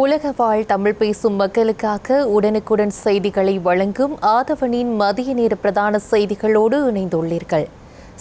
உலக வாழ் தமிழ் பேசும் மக்களுக்காக உடனுக்குடன் செய்திகளை வழங்கும் ஆதவனின் மதிய நேர பிரதான செய்திகளோடு இணைந்துள்ளீர்கள்.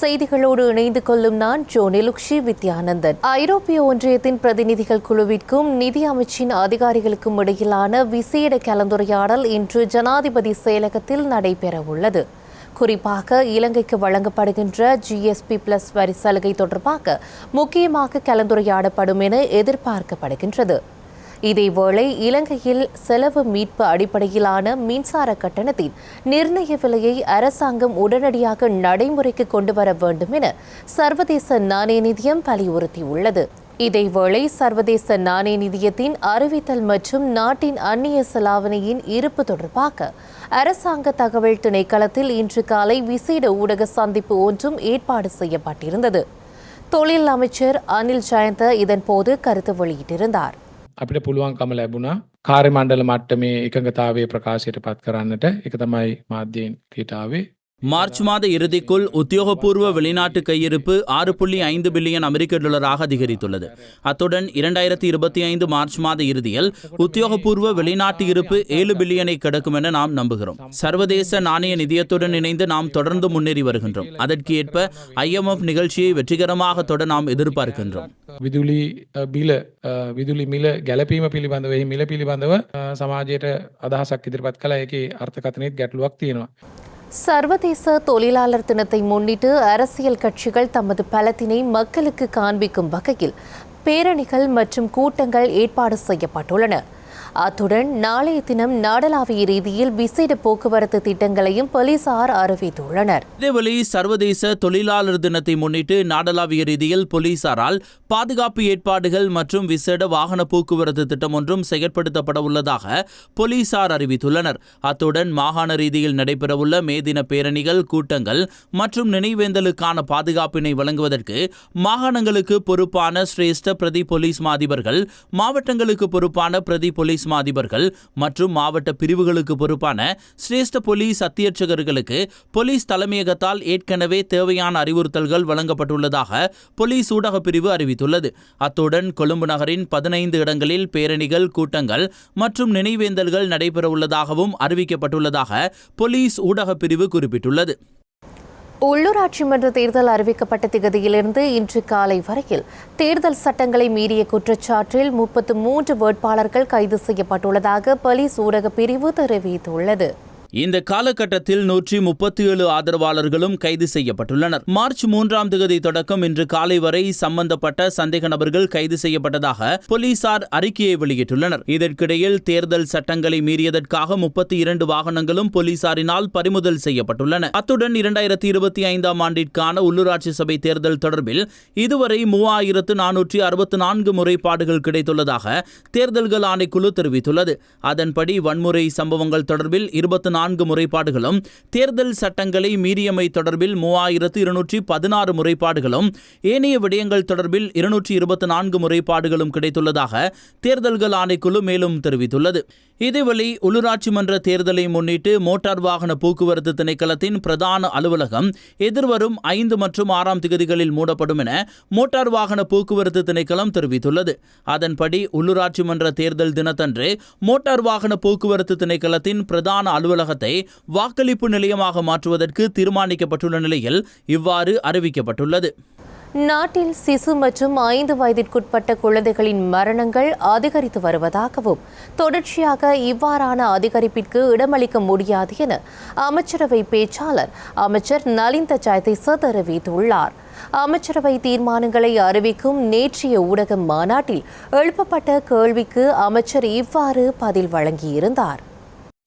செய்திகளோடு இணைந்து கொள்ளும் நான் ஜோனிலுக்ஷி வித்யானந்தன். ஐரோப்பிய ஒன்றியத்தின் பிரதிநிதிகள் குழுவிற்கும் நிதி அமைச்சின் அதிகாரிகளுக்கும் இடையிலான விசேட கலந்துரையாடல் இன்று ஜனாதிபதி செயலகத்தில் நடைபெறவுள்ளது. குறிப்பாக இலங்கைக்கு வழங்கப்படுகின்ற ஜிஎஸ்பி பிளஸ் வரி சலுகை தொடர்பாக முக்கியமாக கலந்துரையாடப்படும் என எதிர்பார்க்கப்படுகின்றது. இதேவேளை இலங்கையில் செலவு மீட்பு அடிப்படையிலான மின்சார கட்டணத்தின் நிர்ணய விலையை அரசாங்கம் உடனடியாக நடைமுறைக்கு கொண்டு வர வேண்டும் என சர்வதேச நாணய நிதியம் வலியுறுத்தியுள்ளது. இதேவேளை சர்வதேச நாணய நிதியத்தின் அறிவித்தல் மற்றும் நாட்டின் அந்நிய செலாவணியின் இருப்பு தொடர்பாக அரசாங்க தகவல் திணைக்களத்தில் இன்று காலை விசேட ஊடக சந்திப்பு ஒன்றும் ஏற்பாடு செய்யப்பட்டிருந்தது. தொழில் அமைச்சர் அனில் ஜயந்த இதன்போது கருத்து வெளியிட்டிருந்தார். අපිට පුළුවන්කම ලැබුණා. කාර්ය මණ්ඩල මට්ටමේ එකඟතාවය ප්‍රකාශයට පත් කරන්නට. එක තමයි මාධ්‍යයෙන් කීටාවේ மார்ச் மாத இறுதிக்குள் உத்தியோகபூர்வ வெளிநாட்டு கையிருப்பு ஆறு புள்ளி ஐந்து பில்லியன் அமெரிக்க டாலராக அதிகரித்துள்ளது அத்துடன் இரண்டாயிரத்தி இருபத்தி ஐந்து மார்ச் மாத இறுதியில் உத்தியோகபூர்வ வெளிநாட்டு இருப்பு ஏழு பில்லியனை கிடக்கும் என நாம் நம்புகிறோம் சர்வதேச நாணய நிதியத்துடன் இணைந்து நாம் தொடர்ந்து முன்னேறி வருகின்றோம் அதற்கு ஏற்ப ஐஎம்எஃப் நிகழ்ச்சியை வெற்றிகரமாக தொட நாம் எதிர்பார்க்கின்றோம் විදුලි අ, බිල අ, විදුලි මිල ගැලපීම පිළිබඳව එහි මිල පිළිබඳව අ, සමාජයට අදහසක් ඉදිරිපත් කළ එකේ අර්ථකථනයත් ගැටලුවක් තියෙනවා. சர்வதேச தொழிலாளர் தினத்தை முன்னிட்டு அரசியல் கட்சிகள் தமது பலத்தினை மக்களுக்கு காண்பிக்கும் வகையில் பேரணிகள் மற்றும் கூட்டங்கள் ஏற்பாடு செய்யப்பட்டுள்ளன. அத்துடன் நாளைய தினம் நாடளாவிய ரீதியில் விசேட போக்குவரத்து திட்டங்களையும் போலீசார் அறிவித்துள்ளனர். இதேவேளை சர்வதேச தொழிலாளர் தினத்தை முன்னிட்டு நாடளாவிய ரீதியில் போலீசாரால் பாதுகாப்பு ஏற்பாடுகள் மற்றும் விசேட வாகன போக்குவரத்து திட்டம் ஒன்றும் செயற்படுத்தப்பட உள்ளதாக போலீசார் அறிவித்துள்ளனர். அத்துடன் மாகாண ரீதியில் நடைபெறவுள்ள மே தின பேரணிகள் கூட்டங்கள் மற்றும் நினைவேந்தலுக்கான பாதுகாப்பினை வழங்குவதற்கு மாகாணங்களுக்கு பொறுப்பான சிரேஷ்ட பிரதி போலீஸ் மாதிபர்கள் மாவட்டங்களுக்கு பொறுப்பான பிரதி போலீஸ் மாதிபர்கள் மற்றும் மாவட்ட பிரிவுகளுக்கு பொறுப்பான சிரேஷ்ட போலீஸ் அத்தியட்சகர்களுக்கு போலீஸ் தலைமையகத்தால் ஏற்கனவே தேவையான அறிவுறுத்தல்கள் வழங்கப்பட்டுள்ளதாக போலீஸ் ஊடகப் பிரிவு அறிவித்துள்ளது. அத்துடன் கொழும்பு நகரின் பதினைந்து இடங்களில் பேரணிகள் கூட்டங்கள் மற்றும் நினைவேந்தல்கள் நடைபெறவுள்ளதாகவும் அறிவிக்கப்பட்டுள்ளதாக போலீஸ் ஊடகப் பிரிவு குறிப்பிட்டுள்ளது. உள்ளூராட்சி மன்ற தேர்தல் அறிவிக்கப்பட்ட திகதியிலிருந்து இன்று காலை வரையில் தேர்தல் சட்டங்களை மீறிய குற்றச்சாட்டில் முப்பத்து மூன்று வேட்பாளர்கள் கைது செய்யப்பட்டுள்ளதாக போலீஸ் ஊடக பிரிவு தெரிவித்துள்ளது. இந்த காலகட்டத்தில் நூற்றி முப்பத்தி ஏழு ஆதரவாளர்களும் கைது செய்யப்பட்டுள்ளனர். மார்ச் மூன்றாம் தேதி தொடக்கம் இன்று காலை வரை சம்பந்தப்பட்ட சந்தேக நபர்கள் கைது செய்யப்பட்டதாக போலீசார் அறிக்கையை வெளியிட்டுள்ளனர். இதற்கிடையில் தேர்தல் சட்டங்களை மீறியதற்காக முப்பத்தி இரண்டு வாகனங்களும் போலீசாரினால் பறிமுதல் செய்யப்பட்டுள்ளன. அத்துடன் இரண்டாயிரத்தி இருபத்தி ஐந்தாம் ஆண்டிற்கான உள்ளூராட்சி சபை தேர்தல் தொடர்பில் இதுவரை மூவாயிரத்து நானூற்றி அறுபத்தி நான்கு முறைப்பாடுகள் கிடைத்துள்ளதாக தேர்தல்கள் ஆணைக்குழு தெரிவித்துள்ளது. அதன்படி வன்முறை சம்பவங்கள் தொடர்பில் இருபத்தி நான்கு முறைப்பாடுகளும் தேர்தல் சட்டங்களை மீறியமை தொடர்பில் மூவாயிரத்து இருநூற்றி பதினாறு முறைப்பாடுகளும் ஏனைய விடயங்கள் தொடர்பில் இருநூற்றி இருபத்தி நான்கு முறைப்பாடுகளும் கிடைத்துள்ளதாக தேர்தல்கள் ஆணைக்குழு மேலும் தெரிவித்துள்ளது. இதேவேளை உள்ளூராட்சி மன்ற தேர்தலை முன்னிட்டு மோட்டார் வாகன போக்குவரத்து திணைக்களத்தின் பிரதான அலுவலகம் எதிர்வரும் ஐந்து மற்றும் ஆறாம் திகதிகளில் மூடப்படும் என மோட்டார் வாகன போக்குவரத்து திணைக்களம் தெரிவித்துள்ளது. அதன்படி உள்ளூராட்சி மன்ற தேர்தல் தினத்தன்று மோட்டார் வாகன போக்குவரத்து திணைக்களத்தின் பிரதான அலுவலகத்தை வாக்களிப்பு நிலையமாக மாற்றுவதற்கு தீர்மானிக்கப்பட்டுள்ள நிலையில் இவ்வாறு அறிவிக்கப்பட்டுள்ளது. நாட்டில் சிசு மற்றும் ஐந்து வயதிற்குட்பட்ட குழந்தைகளின் மரணங்கள் அதிகரித்து வருவதாகவும் தொடர்ச்சியாக இவ்வாறான அதிகரிப்பிற்கு இடமளிக்க முடியாது என அமைச்சரவை பேச்சாளர் அமைச்சர் நலிந்த ஜெயதிச தெரிவித்துள்ளார். அமைச்சரவை தீர்மானங்களை அறிவிக்கும் நேற்றைய ஊடக மாநாட்டில் எழுப்பப்பட்ட கேள்விக்கு அமைச்சர் இவ்வாறு பதில் வழங்கியிருந்தார்.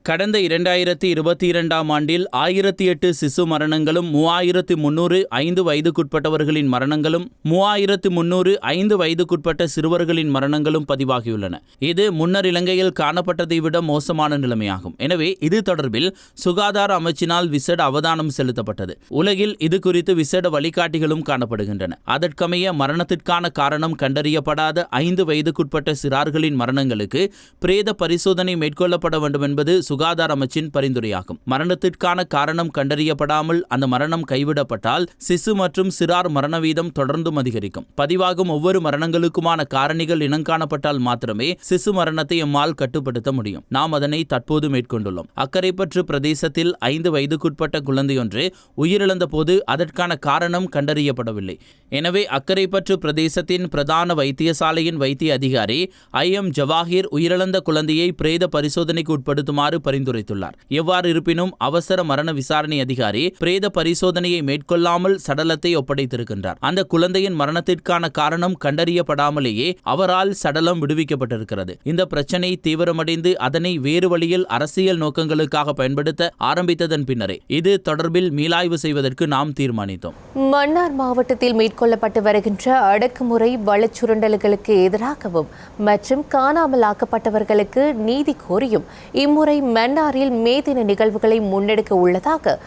கடந்த இரண்டாயிரத்தி இருபத்தி இரண்டாம் ஆண்டில் ஆயிரத்தி எட்டு சிசு மரணங்களும் மூவாயிரத்து முன்னூறு ஐந்து வயதுக்குட்பட்டவர்களின் மரணங்களும் மூவாயிரத்து முன்னூறு ஐந்து வயதுக்குட்பட்ட சிறுவர்களின் மரணங்களும் பதிவாகியுள்ளன. இது முன்னர் இலங்கையில் காணப்பட்டதை விட மோசமான நிலைமையாகும். எனவே இது தொடர்பில் சுகாதார அமைச்சினால் விசேட அவதானம் செலுத்தப்பட்டது. உலகில் இது குறித்து விசேட வழிகாட்டிகளும் காணப்படுகின்றன. அதற்கமைய மரணத்திற்கான காரணம் கண்டறியப்படாத ஐந்து வயதுக்குட்பட்ட சிறார்களின் மரணங்களுக்கு பிரேத பரிசோதனை மேற்கொள்ளப்பட வேண்டும் என்பது சுகாதார அமைச்சின் பரிந்துரையாகும். மரணத்திற்கான காரணம் கண்டறியப்படாமல் அந்த மரணம் கைவிடப்பட்டால் சிசு மற்றும் சிறார் மரண வீதம் தொடர்ந்தும் அதிகரிக்கும். பதிவாகும் ஒவ்வொரு மரணங்களுக்குமான காரணிகள் இனங்காணப்பட்டால் மாத்திரமே சிசு மரணத்தை எம்மால் கட்டுப்படுத்த முடியும். நாம் அதனை தற்போது மேற்கொண்டுள்ளோம். அக்கரைப்பற்று பிரதேசத்தில் ஐந்து வயதுக்குட்பட்ட குழந்தையொன்று உயிரிழந்த போது அதற்கான காரணம் கண்டறியப்படவில்லை. எனவே அக்கரைப்பற்று பிரதேசத்தின் பிரதான வைத்தியசாலையின் வைத்திய அதிகாரி ஐ எம் ஜவாஹிர் உயிரிழந்த குழந்தையை பிரேத பரிசோதனைக்கு உட்படுத்துமாறு பரிந்துரைத்துள்ளார். எவ்வாறு இருப்பினும் அவசர மரண விசாரணை அதிகாரி பிரேத பரிசோதனையை மேற்கொள்ளாமல் சடலத்தை ஒப்படைத்திருக்கின்றார். அந்த குழந்தையின் மரணத்திற்கான காரணம் கண்டறியப்படாமலேயே அவரால் சடலம் விடுவிக்கப்பட்டிருக்கிறது. இந்த பிரச்சனை தீவிரமடைந்து அதனை வேறு வழியில் அரசியல் நோக்கங்களுக்காக பயன்படுத்த ஆரம்பித்ததன் பின்னரே இது தொடர்பில் மீளாய்வு செய்வதற்கு நாம் தீர்மானித்தோம். மன்னார் மாவட்டத்தில் மேற்கொள்ளப்பட்டு வருகின்ற அடக்குமுறை வளச்சுரண்டல்களுக்கு எதிராகவும் மற்றும் காணாமல் ஆக்கப்பட்டவர்களுக்கு நீதி கோரியும் இம்முறை மன்னாரில் மே தின நிகழ்வுகளை முன்னெடுக்க உள்ளதாக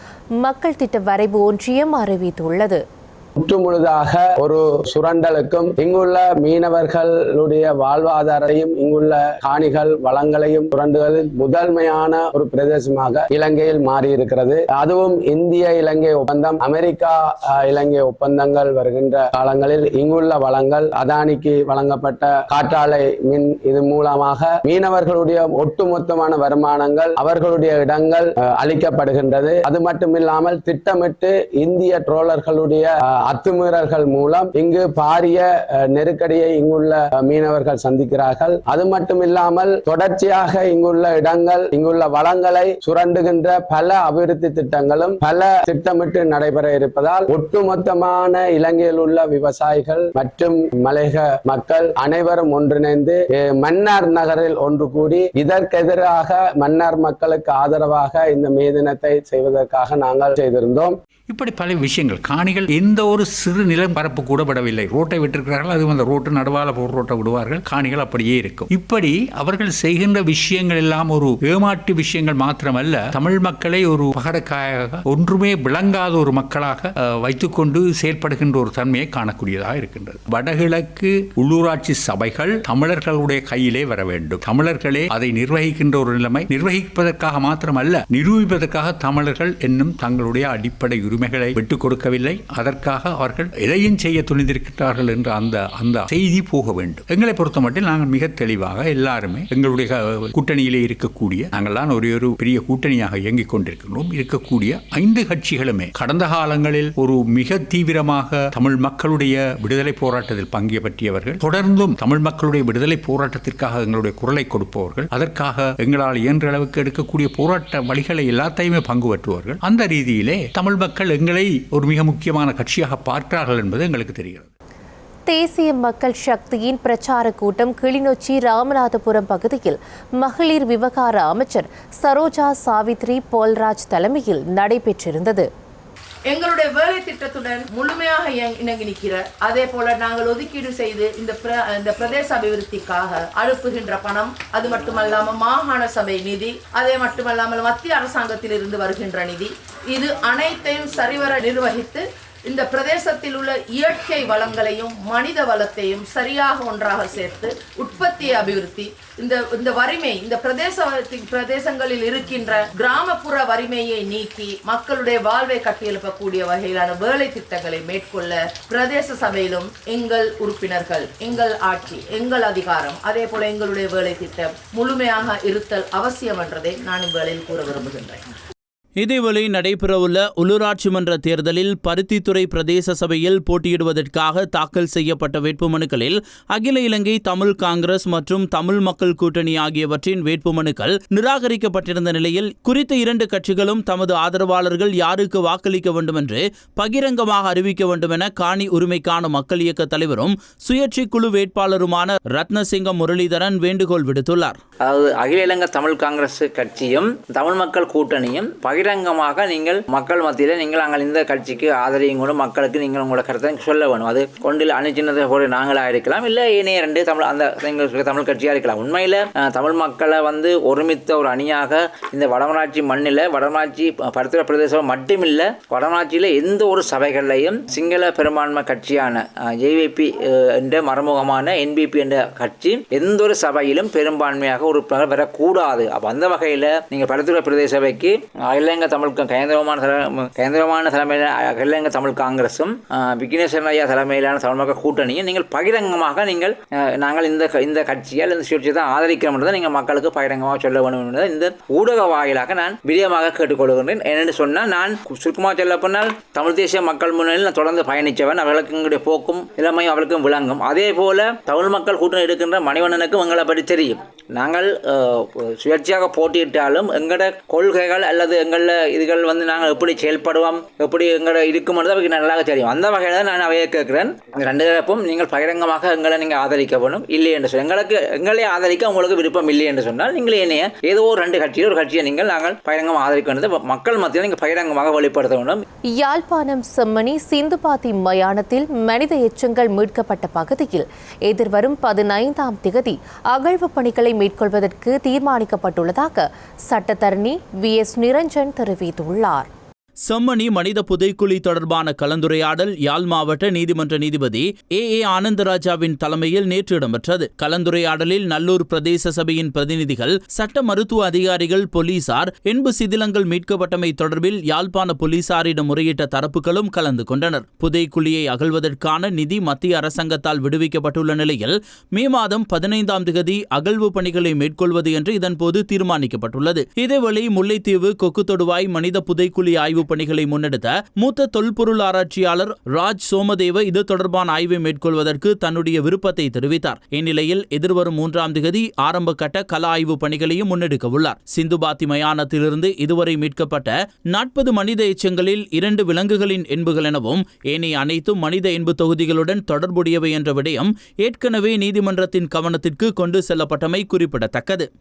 மக்கள் திட்ட வரைவு ஒன்றியம் அறிவித்துள்ளது. முற்றுமுழுதாக ஒரு சுரண்டலுக்கும் இங்குள்ள மீனவர்களுடைய வாழ்வாதாரத்தையும் இங்குள்ள காணிகள் வளங்களையும் சுரண்டுகளில் முதன்மையான ஒரு பிரதேசமாக இலங்கையில் மாறியிருக்கிறது. அதுவும் இந்திய இலங்கை ஒப்பந்தம் அமெரிக்கா இலங்கை ஒப்பந்தங்கள் வருகின்ற காலங்களில் இங்குள்ள வளங்கள் அதானிக்கு வழங்கப்பட்ட காற்றாலை மின் இது மூலமாக மீனவர்களுடைய ஒட்டுமொத்தமான வருமானங்கள் அவர்களுடைய இடங்கள் அஹ், அளிக்கப்படுகின்றது. அது மட்டுமில்லாமல் திட்டமிட்டு இந்திய ட்ரோலர்களுடைய அத்துமீறல்கள் மூலம் இங்கு பாரிய அஹ், நெருக்கடியை இங்குள்ள மீனவர்கள் சந்திக்கிறார்கள். அது மட்டும் இல்லாமல் தொடர்ச்சியாக இங்குள்ள இடங்கள் இங்குள்ள வளங்களை சுரண்டுகின்ற பல அபிவிருத்தி திட்டங்களும் பல திட்டமிட்டு நடைபெற இருப்பதால் ஒட்டுமொத்தமான இலங்கையில் உள்ள விவசாயிகள் மற்றும் மலையக மக்கள் அனைவரும் ஒன்றிணைந்து அஹ், மன்னார் நகரில் ஒன்று கூடி இதற்கெதிராக மன்னார் மக்களுக்கு ஆதரவாக இந்த மே தினத்தை செய்வதற்காக நாங்கள் செய்திருந்தோம். இப்படி பல விஷயங்கள். காணிகள் எந்த ஒரு சிறு நிலம் பரப்பு கூட விடவில்லை ரோட்டை விட்டிருக்கிறார்கள் அதுவும் அந்த ரோட்டு நடுவால் போர் ரோட்டை விடுவார்கள். காணிகள் அப்படியே இருக்கும். இப்படி அவர்கள் செய்கின்ற விஷயங்கள் எல்லாம் ஒரு ஏமாட்டு விஷயங்கள் மாத்திரமல்ல. தமிழ் மக்களை ஒரு பகடக்காயாக ஒன்றுமே விளங்காத ஒரு மக்களாக வைத்துக்கொண்டு செயல்படுகின்ற ஒரு தன்மையை காணக்கூடியதாக இருக்கின்றது. வடகிழக்கு உள்ளூராட்சி சபைகள் தமிழர்களுடைய கையிலே வர வேண்டும். தமிழர்களே அதை நிர்வகிக்கின்ற ஒரு நிலைமை. நிர்வகிப்பதற்காக மாத்திரமல்ல நிரூபிப்பதற்காக தமிழர்கள் என்னும் தங்களுடைய அடிப்படை உரிமைகளை விட்டுக் கொடுக்கவில்லை அதற்காக அவர்கள் எதையும் செய்ய துணிந்திருக்கிறார்கள் என்ற அந்த அந்த செய்தி போக வேண்டும். எங்களை பொறுத்தமட்டில் நாங்கள் மிக தெளிவாக எல்லாருமே எங்களுடைய கூட்டணியிலே இருக்கக்கூடிய நாங்கள்லாம் ஒரே ஒரு பெரிய கூட்டணியாக இயங்கிக் கொண்டிருக்கிறோம் இருக்கக்கூடிய ஐந்து கட்சிகளுமே கடந்த காலங்களில் ஒரு மிக தீவிரமாக தமிழ் மக்களுடைய விடுதலை போராட்டத்தில் பங்கு பற்றியவர்கள் தொடர்ந்தும் தமிழ் மக்களுடைய விடுதலை போராட்டத்திற்காக எங்களுடைய குரலை கொடுப்பவர்கள் அதற்காக எங்களால் இயன்ற அளவுக்கு எடுக்கக்கூடிய போராட்ட வழிகளை எல்லாத்தையுமே பங்கு பற்றுவார்கள். அந்த ரீதியிலே தமிழ் மக்கள் எங்களை ஒரு மிக முக்கியமான கட்சியாக பார்க்கிறார்கள் என்பது எங்களுக்கு தெரிகிறது. தேசிய மக்கள் சக்தியின் பிரச்சார கூட்டம் கிளிநொச்சி ராமநாதபுரம் பகுதியில் மகளிர் விவகார அமைச்சர் சரோஜா சாவித்ரி போல்ராஜ் தலைமையில் நடைபெற்றிருந்தது. எங்களுடைய வேலை திட்டத்துடன் முழுமையாக இணங்கி நிற்கிற அதே போல நாங்கள் ஒதுக்கீடு செய்து இந்த பிர- இந்த பிரதேச அபிவிருத்திக்காக அனுப்புகின்ற பணம் அது மட்டுமல்லாமல் மாகாண சபை நிதி அதே மட்டுமல்லாமல் மத்திய அரசாங்கத்தில் இருந்து வருகின்ற நிதி இது அனைத்தையும் சரிவர நிர்வகித்து இந்த பிரதேசத்தில் உள்ள இயற்கை வளங்களையும் மனித வளத்தையும் சரியாக ஒன்றாக சேர்த்து உற்பத்தியை அபிவிருத்தி இந்த இந்த வறுமை இந்த பிரதேச பிரதேசங்களில் இருக்கின்ற கிராமப்புற வறுமையை நீக்கி மக்களுடைய வாழ்வை கட்டியெழுப்பக்கூடிய வகையிலான வேலை திட்டங்களை மேற்கொள்ள பிரதேச சபையிலும் எங்கள் உறுப்பினர்கள் எங்கள் ஆட்சி எங்கள் அதிகாரம் அதே போல எங்களுடைய வேலை திட்டம் முழுமையாக இருத்தல் அவசியம் என்றதை நான் இவ்வேளையில் கூற விரும்புகின்றேன். இதேவேளை நடைபெறவுள்ள உள்ளூராட்சி மன்ற தேர்தலில் பருத்தித்துறை பிரதேச சபையில் போட்டியிடுவதற்காக தாக்கல் செய்யப்பட்ட வேட்புமனுக்களில் அகில இலங்கை தமிழ் காங்கிரஸ் மற்றும் தமிழ் மக்கள் கூட்டணி ஆகியவற்றின் வேட்புமனுக்கள் நிராகரிக்கப்பட்டிருந்த நிலையில் குறித்த இரண்டு கட்சிகளும் தமது ஆதரவாளர்கள் யாருக்கு வாக்களிக்க வேண்டும் என்று பகிரங்கமாக அறிவிக்க வேண்டும் என காணி உரிமைக்கான மக்கள் இயக்க தலைவரும் சுயேட்சை குழு வேட்பாளருமான ரத்னசிங்கம் முரளிதரன் வேண்டுகோள் விடுத்துள்ளார். அதாவது அகில இலங்கை தமிழ் காங்கிரஸ் கட்சியும் தமிழ் மக்கள் கூட்டணியும் பகிரங்கமாக நீங்கள் மக்கள் மத்தியில் நீங்கள் நாங்கள் இந்த கட்சிக்கு ஆதரவையும் கூட மக்களுக்கு நீங்கள் உங்களோட கருத்தை சொல்ல வேணும் அது கொண்டில் அணிச்சின்னதை போல நாங்களாக இருக்கலாம். இல்லை இணைய ரெண்டு தமிழ் அந்த எங்களுக்கு தமிழ் கட்சியாக இருக்கலாம். உண்மையில் தமிழ் மக்களை வந்து ஒருமித்த ஒரு அணியாக இந்த வடமராட்சி மண்ணில் வடமராட்சி பருத்திர பிரதேசம் மட்டுமில்லை வடமராட்சியில் எந்த ஒரு சபைகள்லையும் சிங்கள பெரும்பான்மை கட்சியான ஜேவிபி என்ற மறைமுகமான என்பிபி என்ற கட்சி எந்த ஒரு சபையிலும் பெரும்பான்மையாக உறுப்பினர்கள் பெறக்கூடாது அப்போ அந்த வகையில் நீங்கள் பருத்திர பிரதேச சபைக்கு அகிலங்க தமிழ் கேந்திரமான தல- கேந்திரமான தலைமையில அகிலங்க தமிழ் காங்கிரஸும் விக்னேஸ்வரன் ஐயா தலைமையிலான தமிழ் மக்கள் கூட்டணியும் நீங்கள் பகிரங்கமாக நீங்கள் நாங்கள் இந்த க- இந்த கட்சியால் இந்த சுழற்சியை தான் ஆதரிக்கிறோம் என்றதை நீங்கள் மக்களுக்கு பகிரங்கமாக சொல்ல வேண்டும் என்பதை இந்த ஊடக வாயிலாக நான் விரியமாக கேட்டுக்கொள்கின்றேன். என்னென்னு சொன்னால் நான் சுருக்கமாக சொல்ல போனால் தமிழ் தேசிய மக்கள் முன்னணியில் நான் தொடர்ந்து பயணித்தவன். அவர்களுக்கு எங்களுடைய போக்கும் இளமையும் அவர்களுக்கும் விளங்கும். அதே போல தமிழ் மக்கள் கூட்டணி எடுக்கின்ற மணிவண்ணனுக்கும் எங்களை பற்றி தெரியும். நாங்கள் சுயேட்சையாக போட்டியிட்டாலும் எங்களோட கொள்கைகள் அல்லது எங்கள இதுகள் வந்து நாங்கள் எப்படி செயல்படுவோம் எப்படி எங்களோட இருக்குமென்றது அவருக்கு நல்லா தெரியும். அந்த வகையில் தான் நான் அவையை கேட்குறேன். ரெண்டு தரப்பும் நீங்கள் பகிரங்கமாக எங்களை நீங்கள் ஆதரிக்க வேணும் இல்லை என்று சொல்லி எங்களுக்கு எங்களை ஆதரிக்க உங்களுக்கு விருப்பம் இல்லை என்று சொன்னால் நீங்கள் என்னைய ஏதோ ஒரு ரெண்டு கட்சியில் ஒரு கட்சியை நீங்கள் நாங்கள் பகிரங்கமாக ஆதரிக்க வேண்டியது மக்கள் மத்தியில் நீங்கள் பகிரங்கமாக வெளிப்படுத்த வேண்டும் யாழ்ப்பாணம் செம்மணி சிந்துபாத்தி மயானத்தில் மனித எச்சங்கள் மீட்கப்பட்ட பகுதியில் எதிர்வரும் பதினைந்தாம் திகதி அகழ்வு பணிகளை மேற்கொள்வதற்கு தீர்மானிக்கப்பட்டுள்ளதாக சட்டத்தரணி வி எஸ் நிரஞ்சன் தெரிவித்துள்ளார். செம்மணி மனித புதைக்குழி தொடர்பான கலந்துரையாடல் யாழ் மாவட்ட நீதிமன்ற நீதிபதி ஏ. ஏ. ஆனந்தராஜாவின் தலைமையில் நேற்று இடம்பெற்றது. கலந்துரையாடலில் நல்லூர் பிரதேச சபையின் பிரதிநிதிகள் சட்ட மருத்துவ அதிகாரிகள் போலீசார் என்பு சிதிலங்கள் மீட்கப்பட்டமை தொடர்பில் யாழ்ப்பாண போலீசாரிடம் முறையிட்ட தரப்புகளும் கலந்து கொண்டனர். புதைக்குழியை அகழ்வதற்கான நிதி மத்திய அரசாங்கத்தால் விடுவிக்கப்பட்டுள்ள நிலையில் மே மாதம் பதினைந்தாம் திகதி அகழ்வு பணிகளை மேற்கொள்வது என்று இதன்போது தீர்மானிக்கப்பட்டுள்ளது. இதேவேளை முல்லைத்தீவு கொக்கு தொடுவாய் மனித புதைக்குழி ஆய்வு ஆய்வுப் பணிகளை முன்னெடுத்த மூத்த தொல்பொருள் ஆராய்ச்சியாளர் ராஜ் சோமதேவ இது தொடர்பான ஆய்வை மேற்கொள்வதற்கு தன்னுடைய விருப்பத்தை தெரிவித்தார். இந்நிலையில் எதிர்வரும் மூன்றாம் திகதி ஆரம்ப கட்ட கல ஆய்வு பணிகளையும் முன்னெடுக்க உள்ளார். சிந்துபாத்தி மயானத்திலிருந்து இதுவரை மீட்கப்பட்ட நாற்பது மனித எச்சங்களில் இரண்டு விலங்குகளின் என்புகள் எனவும் ஏனைய அனைத்தும் மனித என்பு தொகுதிகளுடன் தொடர்புடையவை என்ற விடயம் ஏற்கனவே நீதிமன்றத்தின் கவனத்திற்கு கொண்டு செல்லப்பட்டமை குறிப்பிடத்தக்கது.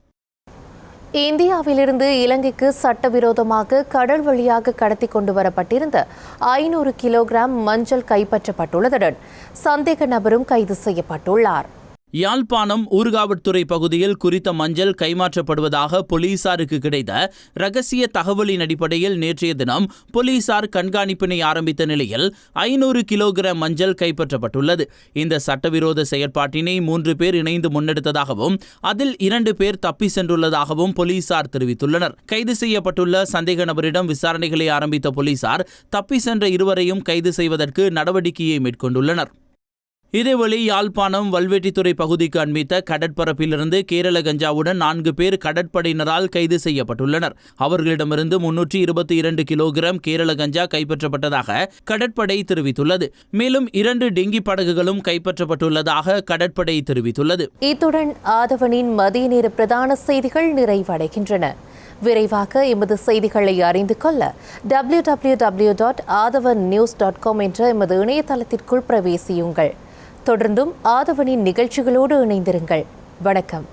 இந்தியாவிலிருந்து இலங்கைக்கு சட்டவிரோதமாக கடல் வழியாக கடத்தி கொண்டு வரப்பட்டிருந்த ஐநூறு கிலோகிராம் மஞ்சள் கைப்பற்றப்பட்டுள்ளதுடன் சந்தேக நபரும் கைது செய்யப்பட்டுள்ளார். யாழ்ப்பாணம் ஊர்காவட்துறை பகுதியில் குறித்த மஞ்சள் கைமாற்றப்படுவதாக போலீசாருக்கு கிடைத்த ரகசிய தகவலின் அடிப்படையில் நேற்றைய தினம் போலீசார் கண்காணிப்பினை ஆரம்பித்த நிலையில் ஐநூறு கிலோகிராம் மஞ்சள் கைப்பற்றப்பட்டுள்ளது. இந்த சட்டவிரோத செயற்பாட்டினை மூன்று பேர் இணைந்து முன்னெடுத்ததாகவும் அதில் இரண்டு பேர் தப்பி சென்றுள்ளதாகவும் போலீசார் தெரிவித்துள்ளனர். கைது செய்யப்பட்டுள்ள சந்தேக நபரிடம் விசாரணைகளை ஆரம்பித்த போலீசார் தப்பி சென்ற இருவரையும் கைது செய்வதற்கு நடவடிக்கையை மேற்கொண்டுள்ளனர். இதேவேளை யாழ்ப்பாணம் வல்வெட்டித்துறை பகுதிக்கு அண்மித்த கடற்பரப்பிலிருந்து கேரள கஞ்சாவுடன் நான்கு பேர் கடற்படையினரால் கைது செய்யப்பட்டுள்ளனர். அவர்களிடமிருந்து முன்னூற்றி இருபத்தி இரண்டு கிலோகிராம் கேரள கஞ்சா கைப்பற்றப்பட்டதாக கடற்படை தெரிவித்துள்ளது. மேலும் இரண்டு டெங்கி படகுகளும் கைப்பற்றப்பட்டுள்ளதாக கடற்படை தெரிவித்துள்ளது. இத்துடன் ஆதவனின் மதிய நேர பிரதான செய்திகள் நிறைவடைகின்றன. விரைவாக எமது செய்திகளை அறிந்து கொள்ள W W W dot Athavan news dot com என்ற எமது இணையதளத்திற்குள் பிரவேசியுங்கள். தொடர்ந்தும் ஆதவனின் நிகழ்ச்சிகளோடு இணைந்திருங்கள். வணக்கம்.